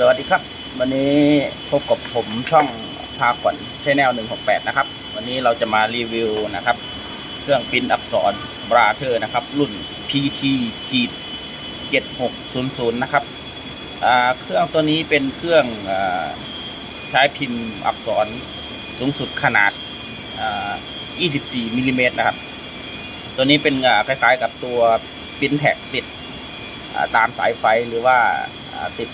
สวัสดีครับ วันนี้พบกับผมช่องพาขวัญชแนล168นะครับ วันนี้เราจะมารีวิวนะครับ เครื่องปริ้นอักษรบราเธอร์นะครับ รุ่น PT ขีด7600นะครับเครื่องตัวนี้เป็นเครื่องอใช้พิมพ์อักษรสูงสุดขนาดอ่า24มิลลิเมตรนะครับ ตัวนี้เป็นคล้ายๆกับตัวปิ้นแท็กติดตามสายไฟหรือว่าติด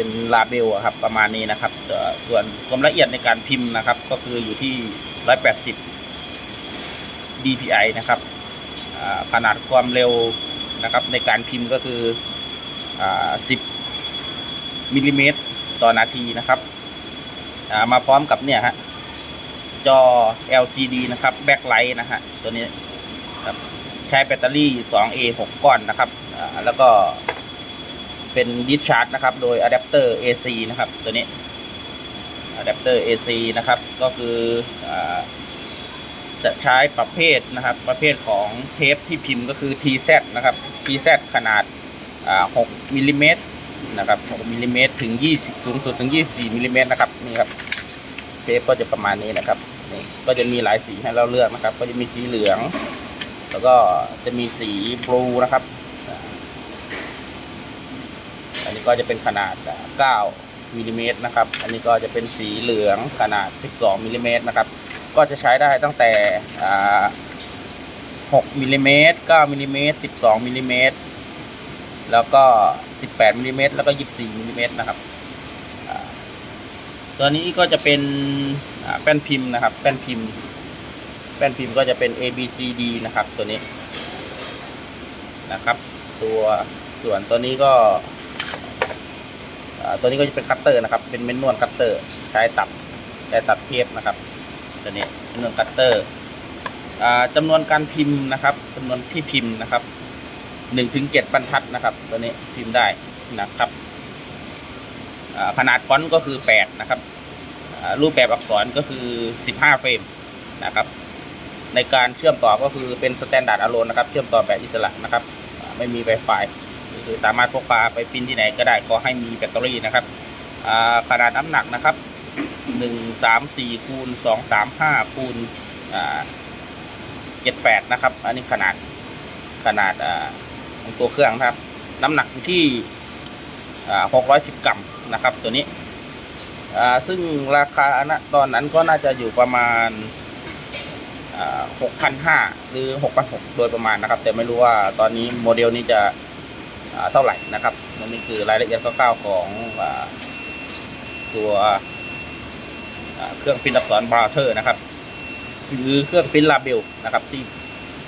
เป็นลาเบลครับประมาณนี้นะครับส่วนความละเอียดในการพิมพ์นะครับ ก็คืออยู่ที่ 180 dpi นะครับขนาดความเร็วนะครับ ในการพิมพ์ก็คืออ10มิลลิเมตรต่อนาทีนะครับามาพร้อมกับเนี่ยฮะจอ LCD นะครับแบ็คไลท์นะฮะตัวนี้ใช้แบตเตอรี่ 2A 6 ก้อนนะครับแล้วก็เป็นดิสชาร์จนะครับ โดยอะแดป เตอร์ AC นะครับ ตัวนี้อะแดปเตอร์ AC นะครับ ก็คืออจะใช้ประเภทนะครับ ประเภทของเทปที่พิมพ์ก็คือ TZ นะครับ TZ ขนาดา6มิลลิเมตรนะครับ 6มิลลิเมตรถึง 20 สูงสุดถึง 24มิลลิเมตรนะครับ นี่ครับ เทปก็จะประมาณนี้นะครับ นี่ก็จะมีหลายสีให้เราเลือกนะครับ ก็จะมีสีเหลือง แล้วก็จะมีสีบลูนะครับ อันนี้ก็จะเป็นขนาด 9มิลลิเมตรนะครับ อันนี้ก็จะเป็นสีเหลืองขนาด 12มิลลิเมตรนะครับ ก็จะใช้ได้ตั้งแต่6มิลลิเมตร9มิลลิเมตร12มิลลิเมตรแล้วก็ 18มิลลิเมตรแล้วก็ 24มิลลิเมตรนะครับตัวนี้ก็จะเป็นแป้นพิมพ์นะครับ แป้นพิมพ์ แป้นพิมพ์ก็จะเป็น A B C D นะครับ ตัวนี้นะครับ ตัวส่วนตัวนี้ก็ ตัวนี้ก็จะเป็นคัตเตอร์นะครับ เป็นเมนนวลคัตเตอร์ ใช้ตัดใช้ตัดเทปนะครับ ตัวนี้เมนนวลคัตเตอร์อ่าจำนวนการพิมพ์นะครับจำนวนที่พิมพ์นะครับหนึ่งถึงเจ็ดบรรทัดนะครับ ตัวนี้พิมพ์ได้นะครับขนาดฟอนต์ก็คือแปดนะครับรูปแบบอักษรก็คือสิบห้าเฟรมนะครับ ในการเชื่อมต่อก็คือเป็นสแตนดาร์ดอะโลนนะครับ เชื่อมต่อแบบอิสระนะครับ ไม่มี Wi-Fi คือสามารถพกพาไปปิ้นที่ไหนก็ได้ขอให้มีแบตเตอรี่นะครับขนาดน้ำหนักนะครับหนึ่งสามสี่คูณสองสามห้าคูณเจ็ดแปดนะครับ อันนี้ขนาดขนาดของตัวเครื่องนะครับ น้ำหนักที่หกร้อยสิบกรัมนะครับ ตัวนี้ซึ่งราคาณตอนนั้นก็น่าจะอยู่ประมาณหกพันห้าหรือหกพันหกโดยประมาณนะครับ แต่ไม่รู้ว่าตอนนี้โมเดลนี้จะ เท่าไหร่นะครับน,นี่คือรายละเอียดคร่าวๆของอตัวเครื่องปริ้นอักษรบราเธอร์นะครับหรือเครื่องปริ้นลาเบลนะครับ ที่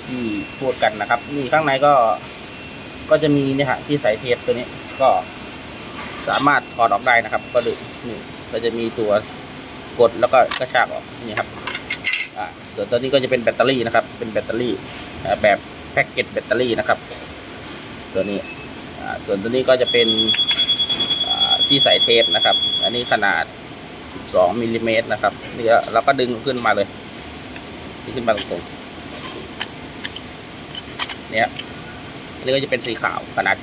ที่พูดกันนะครับ นี่ข้างในก็ก็จะมีเนี่ยฮะที่ใส่เทปตัวนี้ก็สามารถถอดออกได้นะครับ ก็ดึงนี่ก็จะมีตัวกดแล้วก็กระชากออกนี่ครับอ่าส่วนตัวนี้ก็จะเป็นแบตเตอรี่นะครับ เป็นแบตเตอรี่แบบแพ็กเกจแบตเตอรี่นะครับ ตัวนี้ ส่วนตัวนี้ก็จะเป็นที่ใส่เทปนะครับ อันนี้ขนาด 12มิลลิเมตรนะครับนี่ก็เราก็ดึงขึ้นมาเลยขึ้นมาตรงๆเนี่ยอันนี้ก็จะเป็นสีขาวขนาด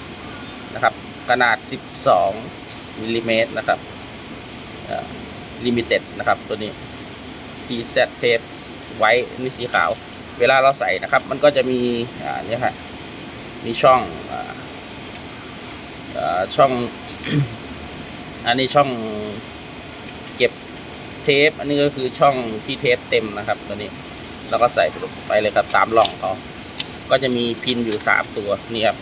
12 นะครับ ขนาด 12มิลลิเมตรนะครับลิมิเต็ดนะครับ ตัวนี้ TZ เทปไว้นี่สีขาว เวลาเราใส่นะครับ มันก็จะมีอ่าเนี่ยฮะมีช่องอ ช่อง อันนี้ช่องเก็บเทป อันนี้ก็คือช่องที่เทปเต็มนะครับ ตัวนี้ แล้วก็ใส่ไปเลยครับตามร่องเขาก็จะมีพินอยู่สามตัวนี่ครับ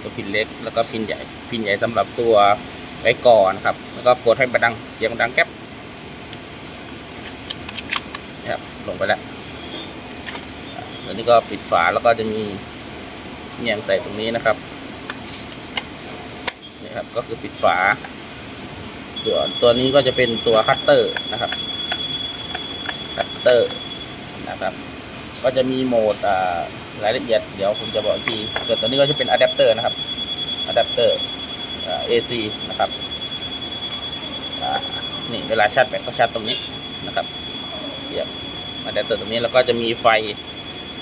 ตัวพินเล็กแล้วก็พินใหญ่ พินใหญ่สำหรับตัวไว้ก่อนครับ แล้วก็กดให้มันดังเสียงดังแก๊บนะครับลงไปแล้วตัวนี้ก็ปิดฝาแล้วก็จะมีเงียงใส่ตรงนี้นะครับ ครับ ก็คือปิดฝา ส่วนตัวนี้ก็จะเป็นตัวคัตเตอร์นะครับ คัตเตอร์นะครับ ก็จะมีโหมดอ่ารายละเอียดเดี๋ยวผมจะบอกอีกทีส่วนตัวนี้ก็จะเป็นอะแดปเตอร์นะครับอะแดปเตอร์อ่า AC นะครับนี่เวลาชาร์จแบตก็ชาร์จตรงนี้นะครับ เสียบอะแดปเตอร์ตรงนี้แล้วก็จะมีไฟ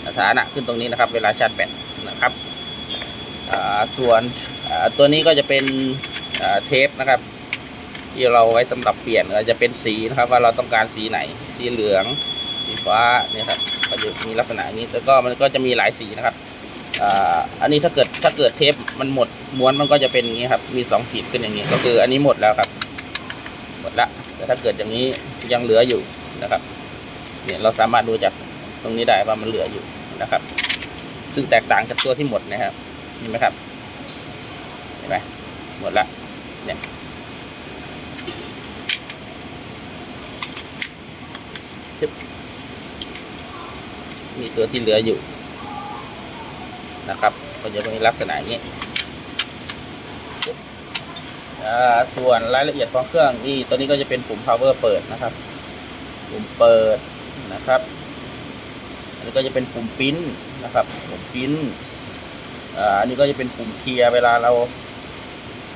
สถานะขึ้นตรงนี้นะครับ เวลาชาร์จแบตนะครับส่วน ตัวนี้ก็จะเป็นเทปนะครับ ที่เราไว้สำหรับเปลี่ยนอาจะเป็นสีนะครับ ว่าเราต้องการสีไหน สีเหลือง สีฟ้าเนี่ยครับก็จะมีลักษณะนี้แล้วก็มันก็จะมีหลายสีนะครับอันนี้ถ้าเกิดถ้าเกิดเทปมันหมดม้วนมันก็จะเป็นอย่างนี้ครับ มีสองขีดขึ้นอย่างนี้ ก็คืออันนี้หมดแล้วครับ หมดละแต่ถ้าเกิดอย่างนี้ยังเหลืออยู่นะครับเนี่ยเราสามารถดูจากตรงนี้ได้ว่ามันเหลืออยู่นะครับ ซึ่งแตกต่างจากตัวที่หมดนะครับเห็นไหมครับ ไหมหมดละเนี่ยจึ๊บมีตัวที่เหลืออยู่นะครับก็จะเป็นลักษณะอย่างนี้ส่วนรายละเอียดของเครื่องนี่ตัวนี้ก็จะเป็นปุ่ม power เปิดนะครับ ปุ่มเปิดนะครับอันนี้ก็จะเป็นปุ่มปิ้นนะครับ ปุ่มปิ้นอ,อันนี้ก็จะเป็นปุ่มเคลียร์เวลาเรา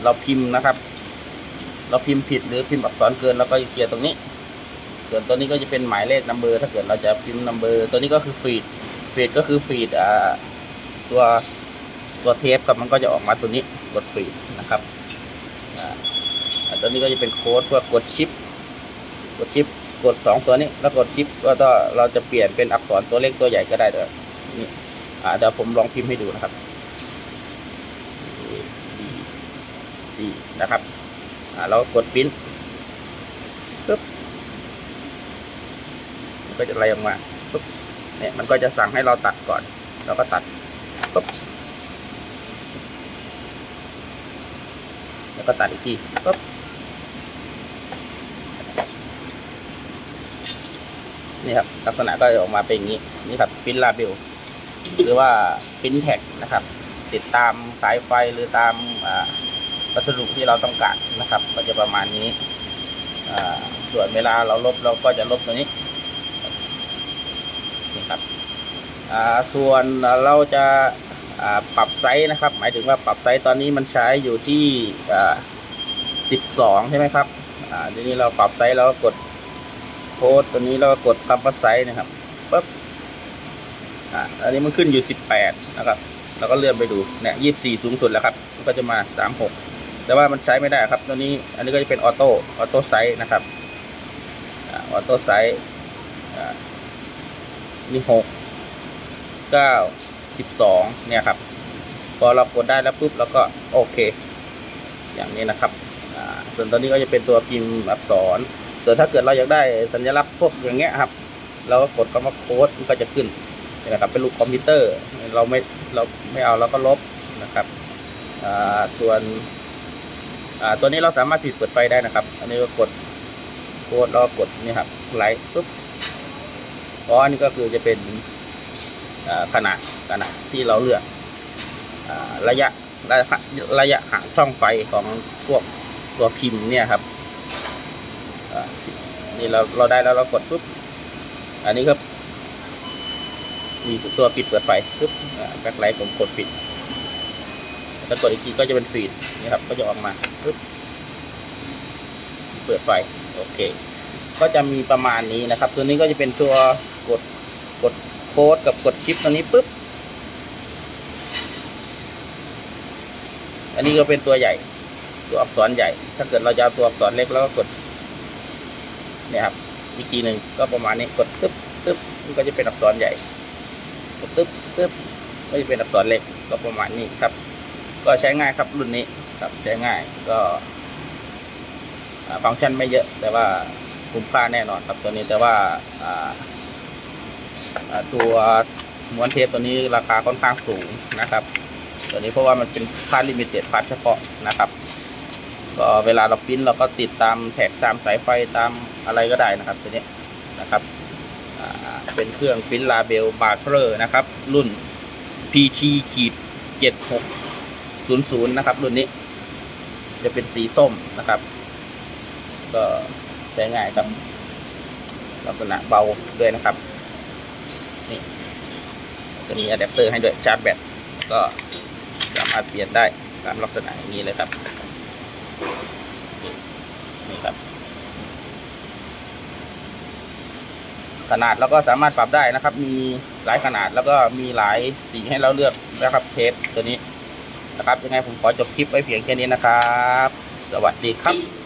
เราพิมพ์นะครับ เราพิมพ์ผิดหรือพิมพ์อักษรเกินเราก็เคลียร์ตรงนี้ ส่วนตัวนี้ก็จะเป็นหมายเลขนัมเบอร์ถ้าเกิดเราจะพิมพ์นัมเบอร์ตัวนี้ก็คือฟีดฟีดก็คือฟีดอ่าตัวตัวเทปกับมันก็จะออกมาตัวนี้กดฟีดนะครับอ่าตัวนี้ก็จะเป็นโค้ดเพื่อกดชิป กดชิปกดสองตัวนี้แล้วกดชิปก็ต้องเราจะเปลี่ยนเป็นอักษรตัวเล็กตัวใหญ่ก็ได้เลยนี่เดี๋ยวผมลองพิมพ์ให้ดูนะครับ สี่นะครับเรากดปิ้นปึ๊บมันก็จะไล่ออกมาปึ๊บเนี่ยมันก็จะสั่งให้เราตัดก่อน เราก็ตัดปึ๊บแล้วก็ตัดอีกทีปึ๊บนี่ครับลักษณะก็จะออกมาเป็นอย่างนี้นี่ครับปิ้นลาเบลหรือว่าปิ้นแท็กนะครับ ติดตามสายไฟหรือตามอ่า วัสดุที่เราต้องการนะครับ ก็จะประมาณนี้ส่วนเวลาเราลบเราก็จะลบตัวนี้นี่ครับส่วนเราจะปรับไซส์นะครับ หมายถึงว่าปรับไซส์ตอนนี้มันใช้อยู่ที่อ่า12ใช่ไหมครับทีนี้เราปรับไซส์เราก็กดโค้ดตัวนี้เราก็กดคำว่าไซส์นะครับปุ๊บอ่าอันนี้มันขึ้นอยู่18นะครับ เราก็เลื่อนไปดูเนี่ย24สูงสุดแล้วครับ ก็จะมา36 แต่ว่ามันใช้ไม่ได้ครับ ตัวนี้อันนี้ก็จะเป็นออโต้ออโต้ไซส์นะครับออโต้ไซส์นี่หกเก้าสิบสองเนี่ยครับ พอเรากดได้แล้วปุ๊บเราก็โอเค อย่างนี้นะครับส่วนตัวนี้ก็จะเป็นตัวพิมพ์อักษร ส่วนถ้าเกิดเราอยากได้สัญลักษณ์พวกอย่างเงี้ยครับ เราก็กดคำว่าโค้ดมันก็จะขึ้นนะครับเป็นรูปคอมพิวเตอร์ เราไม่เราไม่เอาเราก็ลบนะครับส่วน ตัวนี้เราสามารถปิดเปิดไฟได้นะครับ อันนี้ก็กดโคดแล้วก็กดนี่ครับไลท์ปุ๊บอ๋ออันนี้ก็คือจะเป็นขนาดขนาดที่เราเลือกอระยะระยะระยะห่างช่องไฟของพวกตัวพิมพ์เนี่ยครับนี่เราเราได้แล้วเรากดปุ๊บอันนี้ครับมีตัวปิดเปิดไฟปุ๊บแบ็คไลท์ผมกดปิด แล้วกดอีกทีก็จะเป็นฟีดนี่ครับ ก็จะออกมาปึ๊บเปิดไฟโอเค ก็จะมีประมาณนี้นะครับ ตัวนี้ก็จะเป็นตัวกดกดโค้ดกับกดชิปตัวนี้ปุ๊บอันนี้ก็เป็นตัวใหญ่ ตัวอักษรใหญ่ ถ้าเกิดเราจะเอาตัวอักษรเล็กแล้วก็กดเนี่ยครับอีกทีหนึ่งก็ประมาณนี้กดตึ๊บตึ๊บมันก็จะเป็นอักษรใหญ่กดตึ๊บตึ๊บก็จะเป็นอักษรเล็กก็ประมาณนี้ครับ ก็ใช้ง่ายครับรุ่นนี้ครับใช้ง่ายก็ฟังก์ชันไม่เยอะ แต่ว่าคุ้มค่าแน่นอนครับตัวนี้แต่ว่าตัวม้วนเทปตัวนี้ราคาค่อนข้างสูงนะครับ ตัวนี้เพราะว่ามันเป็นค่าลิมิเต็ดพาร์ทเฉพาะนะครับ ก็เวลาเราปริ้นเราก็ติดตามแท็กตามสายไฟตามอะไรก็ได้นะครับ ตัวนี้นะครับเป็นเครื่องปริ้นลาเบลบาร์เทอร์นะครับ รุ่น PT ขีดเจ็ดหก ศูนะครับ รุ่นนี้ จะเป็นสีส้มนะครับ ก็ใช้ง่ายครับลักษณะเบาด้วยนะครับ นี่ จะมีอะแดปเตอร์ให้ด้วยชาร์จแบตก็สามารถเปลี่ยนได้ตามลักษณะนี้เลยครับ นี่นี่ครับ ขนาดเราก็สามารถปรับได้นะครับ มีหลายขนาดแล้วก็มีหลายสีให้เราเลือกนะครับเทปตัวนี้ นะครับยังไงผมขอจบคลิปไว้เพียงแค่นี้นะครับ สวัสดีครับ